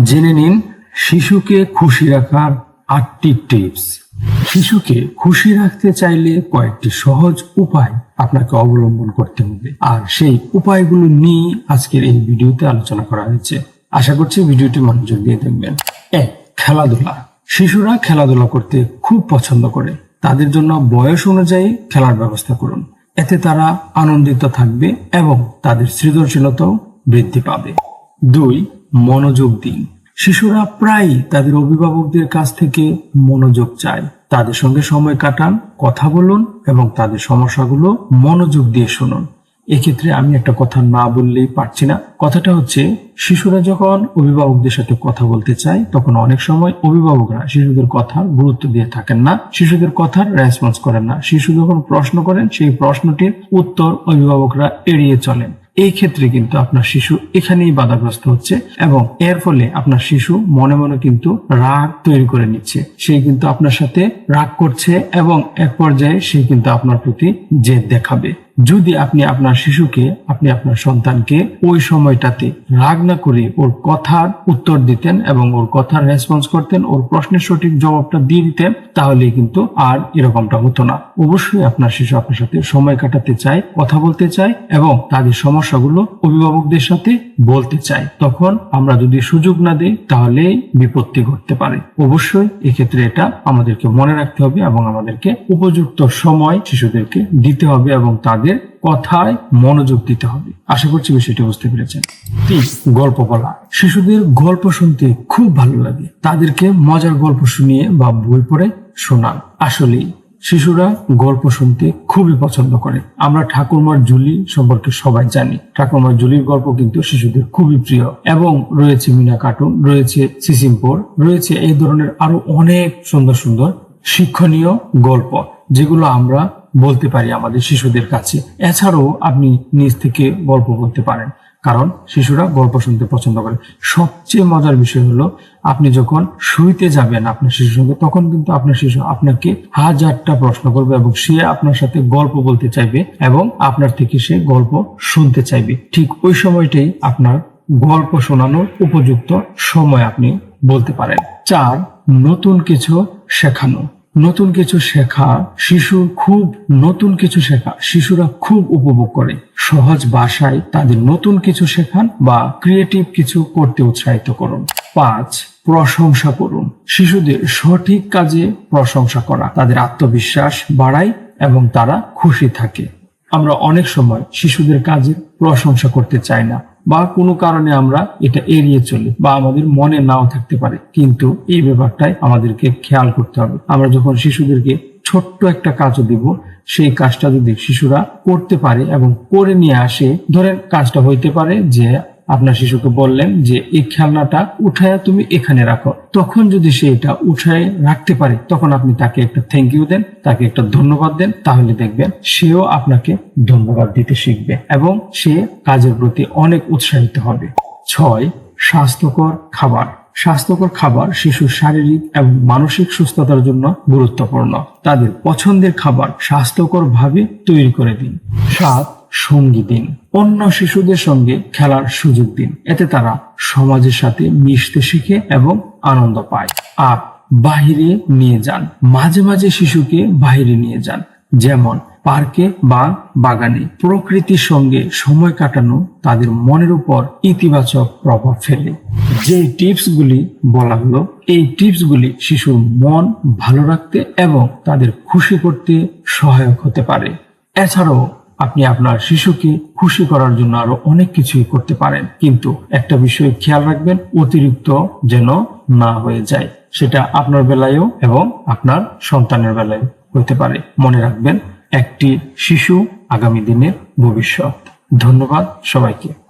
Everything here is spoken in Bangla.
জেনে নিন শিশুকে খুশি রাখার আটটি টিপস। শিশুকে খুশি রাখতে চাইলে কয়েকটি সহজ উপায় আপনাকে অবলম্বন করতে হবে। আর সেই উপায়গুলো নিয়ে আজকের এই ভিডিওতে আলোচনা করা হয়েছে। আশা করছি ভিডিওটি মনোযোগ দিয়ে দেখবেন। এক, খেলাধুলা। শিশুরা খেলাধুলা করতে খুব পছন্দ করে। তাদের জন্য বয়স অনুযায়ী খেলার ব্যবস্থা করুন। এতে তারা আনন্দিত থাকবে এবং তাদের সৃজনশীলতাও বৃদ্ধি পাবে। দুই মনোযোগ দিন। শিশুরা প্রায়ই তাদের অভিভাবকদের কাছ থেকে মনোযোগ চায়। তাদের সঙ্গে সময় কাটান, কথা বলুন এবং তাদের সমস্যাগুলো মনোযোগ দিয়ে শুনুন। এক্ষেত্রে আমি একটা কথা না বললেই পারছি না। কথাটা হচ্ছে, শিশুরা যখন অভিভাবকদের সাথে কথা বলতে চায়, তখন অনেক সময় অভিভাবকরা শিশুদের কথার গুরুত্ব দিয়ে থাকেন না। শিশুদের কথার রেসপন্স করেন না। শিশু যখন প্রশ্ন করেন, সেই প্রশ্নটির উত্তর অভিভাবকরা এড়িয়ে চলেন। এই ক্ষেত্রে কিন্তু আপনার শিশু এখানেই বাধাগ্রস্ত হচ্ছে এবং এর ফলে আপনার শিশু মনে মনে কিন্তু রাগ তৈরি করে নিচ্ছে। সে কিন্তু আপনার সাথে রাগ করছে এবং এক পর্যায়ে সে কিন্তু আপনার প্রতি জেদ দেখাবে। যদি আপনি আপনার শিশুকে, আপনি আপনার সন্তানকে ওই সময়টাতে রাগ না করে ওর কথার উত্তর দিতেন এবং ওর কথার রেসপন্স করতেন, ওর প্রশ্নের সঠিক জবাবটা দিয়ে দিতেন তাহলে কিন্তু আর এরকমটা হতো না। অবশ্যই আপনার শিশু আপনার সাথে সময় কাটাতে চায়, কথা বলতে চায় এবং তাদের সমস্যাগুলো অভিভাবকদের সাথে বলতে চাই, তখন আমরা যদি সুযোগ না দিই তাহলে বিপত্তি ঘটতে পারে। অবশ্যই এক্ষেত্রে এটা আমাদেরকে মনে রাখতে হবে এবং আমাদেরকে উপযুক্ত সময় শিশুদেরকে দিতে হবে এবং তাদের কথায় মনোযোগ দিতে হবে। আশা করছি বিষয়টি বুঝতে পেরেছেন। তিন গল্প বলা। শিশুদের গল্প শুনতে খুব ভালো লাগে। তাদেরকে মজার গল্প শুনিয়ে বা বই পড়ে শোনান আসলেই শিশুরা গল্প শুনতে খুবই পছন্দ করে। আমরা ঠাকুরমার জুলি সম্পর্কে সবাই জানি। ঠাকুরমার জুলির গল্প কিন্তু শিশুদের খুবই প্রিয় এবং রয়েছে মিনা কার্টুন, রয়েছে সিসিমপুর রয়েছে এই ধরনের আরও অনেক সুন্দর সুন্দর শিক্ষণীয় গল্প, যেগুলো আমরা বলতে পারি আমাদের শিশুদের কাছে। এছাড়াও আপনি নিজ থেকে গল্প বলতে পারেন। কারণ শিশুরা গল্প শুনতে পছন্দ করে। সবচেয়ে মজার বিষয় হলো, আপনি যখন শুইতে যাবেন আপনার শিশুর সঙ্গে, তখন কিন্তু আপনার শিশু আপনাকে হাজারটা প্রশ্ন করবে এবং সে আপনার সাথে গল্প বলতে চাইবে এবং আপনার থেকে সে গল্প শুনতে চাইবে। ঠিক ওই সময়টাই আপনার গল্প শোনানোর উপযুক্ত সময় আপনি বলতে পারেন। চার, নতুন কিছু শেখানো। নতুন কিছু শেখা, শিশু খুব নতুন কিছু শেখা, শিশুরা খুব উপভোগ করে। সহজ ভাষায় তাদের নতুন কিছু শেখান বা ক্রিয়েটিভ কিছু করতে উৎসাহিত করুন। পাঁচ, প্রশংসা করুন। শিশুদের সঠিক কাজে প্রশংসা করা, তাদের আত্মবিশ্বাস বাড়ায় এবং তারা খুশি থাকে। আমরা অনেক সময় শিশুদের কাজে প্রশংসা করতে চাই না। বা কোনো কারণে আমরা এটা এড়িয়ে চলি বা আমাদের মনে নাও থাকতে পারে। কিন্তু এই ব্যাপারটাই আমাদেরকে খেয়াল করতে হবে। আমরা যখন শিশুদেরকে ছোট্ট একটা কাজও দিব, সেই কাজটা যদি শিশুরা করতে পারে এবং করে নিয়ে আসে, ধরেন কাজটা হইতে পারে যে আপনার শিশুকে বললেন যে, এই খেলনাটা উঠায় তুমি এখানে রাখো। তখন যদি সে এটা উঠায় রাখতে পারে, তখন আপনি তাকে একটা থ্যাংক ইউ দেন, তাকে একটা ধন্যবাদ দেন। তাহলে দেখবেন সেও আপনাকে ধন্যবাদ দিতে শিখবে এবং সে কাজের প্রতি অনেক উৎসাহিত হবে। ছয়, স্বাস্থ্যকর খাবার। স্বাস্থ্যকর খাবার শিশুর শারীরিক এবং মানসিক সুস্থতার জন্য গুরুত্বপূর্ণ। তাদের পছন্দের খাবার স্বাস্থ্যকর ভাবে তৈরি করে দিন। সাত সঙ্গী দিন। অন্য শিশুদের সঙ্গে খেলার সুযোগ দিন। এতে তারা সমাজের সাথে মিশতে শিখে এবং আনন্দ পায়। আর বাহিরে নিয়ে যান। মাঝে মাঝে শিশুকে বাহিরে নিয়ে যান। যেমন পার্কে বা বাগানে। প্রকৃতির সঙ্গে সময় কাটানো তাদের মনের উপর ইতিবাচক প্রভাব ফেলে। যে টিপসগুলি বলা হলো, এই টিপসগুলি শিশুর মন ভালো রাখতে এবং তাদের খুশি করতে সহায়ক হতে পারে। এছাড়াও আপনি আপনার শিশুকে খুশি করার জন্য আরও অনেক কিছুই করতে পারেন। কিন্তু একটা বিষয় খেয়াল রাখবেন, অতিরিক্ত যেন না হয়ে যায়। সেটা আপনার বেলায়ও এবং আপনার সন্তানের বেলায় হতে পারে। মনে রাখবেন, একটি শিশু আগামী দিনের ভবিষ্যৎ। ধন্যবাদ সবাইকে।